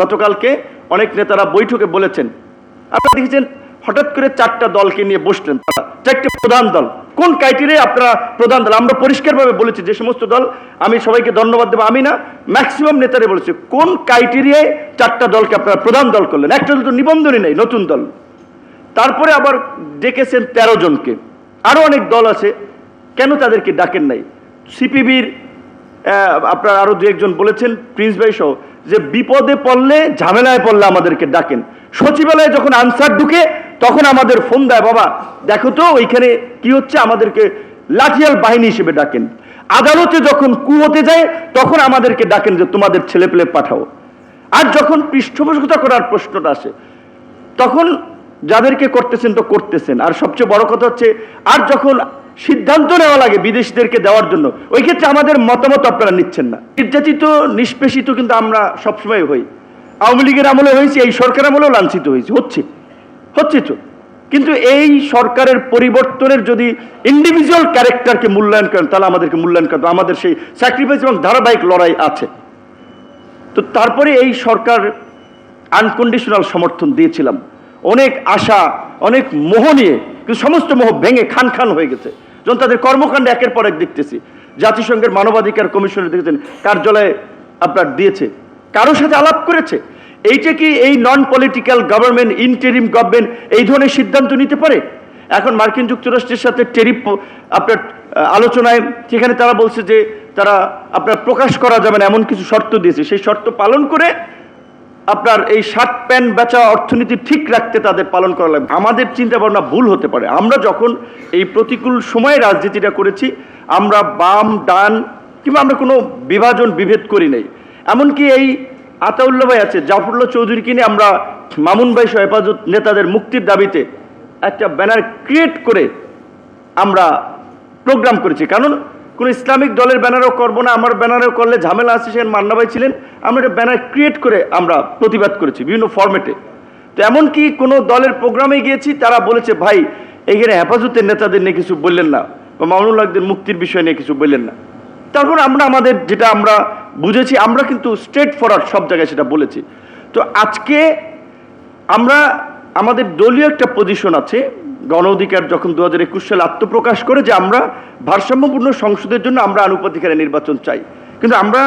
গতকালকে অনেক নেতারা বৈঠকে বলেছেন, আপনারা দেখেছেন হঠাৎ করে চারটা দলকে নিয়ে বসলেন তারা। চারটে প্রধান দল। কোন ক্রাইটেরিয়া আপনারা প্রধান দল? আমরা পরিষ্কারভাবে বলেছি যে সমস্ত দল, আমি সবাইকে ধন্যবাদ দেবো। আমি না ম্যাক্সিমাম নেতারে বলেছি, কোন ক্রাইটেরিয়ায় চারটা দলকে আপনারা প্রধান দল করলেন? একটা দল তো নিবন্ধনই নেই, নতুন দল। তারপরে আবার ডেকেছেন তেরো জনকে। আরও অনেক দল আছে, কেন তাদেরকে ডাকেন নাই? সিপিবির আপনার আরও দু একজন বলেছেন, প্রিন্স ভাই সহ, যে বিপদে পড়লে, ঝামেলায় পড়লে আমাদেরকে ডাকেন। সচিবালয়ে যখন আনসার ঢুকে, তখন আমাদের ফোন দেয়, বাবা, দেখো তো, ওইখানে কি হচ্ছে? আমাদেরকে লাঠিয়াল বাহিনী হিসেবে ডাকেন। আদালতে যখন কু হতে যায়, তখন আমাদেরকে ডাকেন যে, তোমাদের ছেলে পেলে পাঠাও। আর যখন পৃষ্ঠপোষকতা করার প্রশ্নটা আসে, তখন যাদেরকে করতেছেন তো করতেছেন। আর সবচেয়ে বড় কথা হচ্ছে, আর যখন সিদ্ধান্ত নেওয়া লাগে বিদেশিদেরকে দেওয়ার জন্য। ওই ক্ষেত্রে আমাদের মতামত আপনারা নিচ্ছেন না। নির্যাতিত, নিষ্পেষিত কিন্তু আমরা সবসময় হই। আওয়ামী লীগের আমলে হয়েছে, এই সরকার আমলেও লাঞ্ছিত হয়েছে। হচ্ছে। হচ্ছে তো। কিন্তু এই সরকারের পরিবর্তনের যদি ইন্ডিভিজুয়াল ক্যারেক্টারকে মূল্যায়ন করেন, তাহলে আমাদেরকে মূল্যায়ন করতে আমাদের সেই স্যাক্রিফাইস এবং ধারাবাহিক লড়াই আছে। তো তারপরে এই সরকার আনকন্ডিশনাল সমর্থন দিয়েছিলাম। অনেক আশা, অনেক মোহ নিয়ে, কিন্তু সমস্ত মোহ ভেঙে খান খান হয়ে গেছে। যখন তাদের কর্মকাণ্ড একের পর এক দেখতেছি, জাতিসংঘের মানবাধিকার কমিশনে দেখেছেন কার্যালয়ে আপনার দিয়েছে, কারোর সাথে আলাপ করেছে, এইটা কি এই non political government interim government এই ধরনের সিদ্ধান্ত নিতে পারে? এখন মার্কিন যুক্তরাষ্ট্রের সাথে টেরিফ আপনার আলোচনায় সেখানে তারা বলছে যে তারা আপনার প্রকাশ করা যাবে না, এমন কিছু শর্ত দিয়েছে। সেই শর্ত পালন করে আপনার এই শার্ট প্যান্ট বেচা অর্থনীতি ঠিক রাখতে তাদের পালন করা লাগবে। আমাদের চিন্তা ভাবনা ভুল হতে পারে। আমরা যখন এই প্রতিকূল সময়ে রাজনীতিটা করেছি, আমরা বাম, ডান কিংবা আমরা কোনো বিভাজন, বিভেদ করি নাই। এমনকি এই আতাউল্লাহ ভাই আছে, জাফরুল্লাহ চৌধুরীকে নিয়ে আমরা মামুন ভাই হেফাজত নেতাদের মুক্তির দাবিতে একটা ব্যানার ক্রিয়েট করে আমরা প্রোগ্রাম করেছি। কারণ কোনো ইসলামিক দলের ব্যানারও করব না, আমার ব্যানারেও করলে ঝামেলা আছে, সেখানে মান্না ভাই ছিলেন। আমরা একটা ব্যানার ক্রিয়েট করে আমরা প্রতিবাদ করেছি বিভিন্ন ফরম্যাটে তো এমনকি কোনো দলের প্রোগ্রামে গিয়েছি, তারা বলেছে, ভাই এইখানে হেফাজতের নেতাদের নিয়ে কিছু বললেন না বা মামুনুল মুক্তির বিষয় নিয়ে কিছু বললেন না। তারপর আমরা আমাদের যেটা আমরা বুঝেছি, আমরা কিন্তু স্ট্রেট ফরওয়ার্ড সব জায়গায় সেটা বলেছি। তো আজকে আমরা, আমাদের দলীয় একটা পজিশন আছে গণ অধিকার যখন দু হাজার একুশ সালে আত্মপ্রকাশ করে যে আমরা ভারসাম্যপূর্ণ সংসদের জন্য আমরা আনুপাতিকারে নির্বাচন চাই। কিন্তু আমরা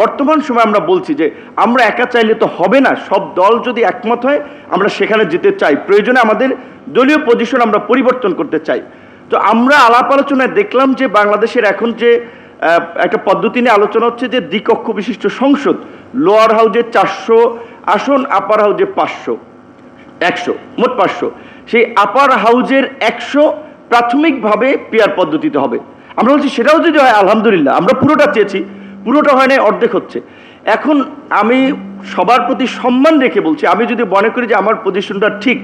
বর্তমান সময় আমরা বলছি যে আমরা একা চাইলে তো হবে না, সব দল যদি একমত হয়, আমরা সেখানে যেতে চাই। প্রয়োজনে আমাদের দলীয় পজিশন আমরা পরিবর্তন করতে চাই। তো আমরা আলাপ আলোচনায় দেখলাম যে বাংলাদেশের এখন যে একটা পদ্ধতি নিয়ে আলোচনা হচ্ছে যে দ্বিকক্ষ বিশিষ্ট সংসদ, লোয়ার হাউজে চারশো আসন, আপার হাউজে পাঁচশো। একশো, মোট পাঁচশো। সেই আপার হাউজের একশো প্রাথমিকভাবে পেয়ার পদ্ধতিতে হবে। আমরা বলছি সেটাও যদি হয়, আলহামদুলিল্লাহ, আমরা পুরোটা চেয়েছি, পুরোটা হয় না অর্ধেক হচ্ছে। এখন আমি সবার প্রতি সম্মান রেখে বলছি, আমি যদি মনে করি যে আমার পজিশনটা ঠিক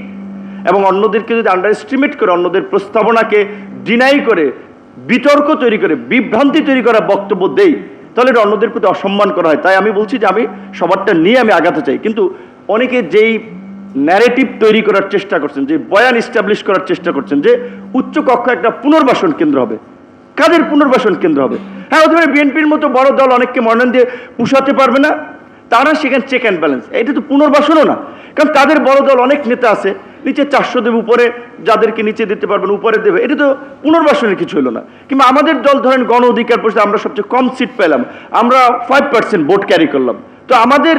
এবং অন্যদেরকে যদি আন্ডার এস্টিমেট করে, অন্যদের প্রস্তাবনাকে ডিনাই করে, বিতর্ক তৈরি করে, বিভ্রান্তি তৈরি করা বক্তব্য দেই, তাহলে এটা অন্যদের প্রতি অসম্মান করা হয়। তাই আমি বলছি যে আমি সবারটা নিয়ে আমি আগাতে চাই। কিন্তু অনেকে যেই ন্যারেটিভ তৈরি করার চেষ্টা করছেন, যে বয়ান ইস্টাবলিশ করার চেষ্টা করছেন, যে উচ্চ কক্ষ একটা পুনর্বাসন কেন্দ্র হবে। কাদের পুনর্বাসন কেন্দ্র হবে? হ্যাঁ পারে বিএনপির মতো বড় দল অনেককে মনোনয়ন দিয়ে পুষাতে পারবে না, তারা সেখানে চেক অ্যান্ড ব্যালেন্স এটা তো পুনর্বাসনও না। কারণ তাদের বড় দল অনেক নেতা আছে, নিচে চারশো দেবে, উপরে যাদেরকে নিচে দিতে পারবেন উপরে দেবে। এটা তো পুনর্বাসনের কিছু হলো না। কিংবা আমাদের দল ধরেন গণ অধিকার পরিষদে আমরা সবচেয়ে কম সিট পেলাম, আমরা ফাইভ পার্সেন্ট ভোট ক্যারি করলাম। তো আমাদের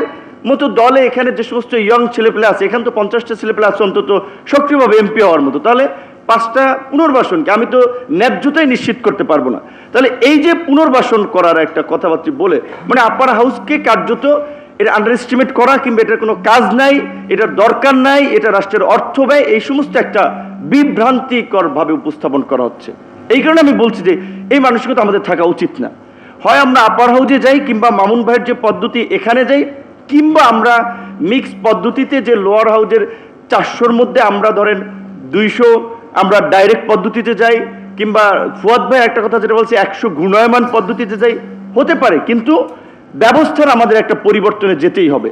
মতো দলে এখানে যে সমস্ত ইয়ং ছেলেপেলে আছে, এখানে তো পঞ্চাশটা ছেলেপেলে আছে, অন্তত সক্রিয়ভাবে এমপি হওয়ার মতো। তাহলে পাঁচটা পুনর্বাসনকে আমি তো ন্যায্যতাই নিশ্চিত করতে পারব না। তাহলে এই যে পুনর্বাসন করার একটা কথাবার্তা বলে মানে আপার হাউসকে কার্যত এটা আন্ডার এস্টিমেট করা কিংবা এটার কোনো কাজ নাই, এটার দরকার নাই, এটা রাষ্ট্রের অর্থ ব্যয়, এই সমস্ত একটা বিভ্রান্তিকরভাবে উপস্থাপন করা হচ্ছে। এই কারণে আমি বলছি যে এই মানসিকতা আমাদের থাকা উচিত না। হয় আমরা আপার হাউজে যাই কিংবা মামুন ভাইয়ের যে পদ্ধতি এখানে যাই কিংবা আমরা মিক্স পদ্ধতিতে যে লোয়ার হাউজের চারশোর মধ্যে আমরা ধরেন দুইশো আমরা ডাইরেক্ট পদ্ধতিতে যাই, কিংবা ফুয়াদ ভাই একটা কথা যেটা বলছে, একশো ঘূর্ণয়মান পদ্ধতিতে যাই, হতে পারে, কিন্তু ব্যবস্থার আমাদের একটা পরিবর্তনে যেতেই হবে।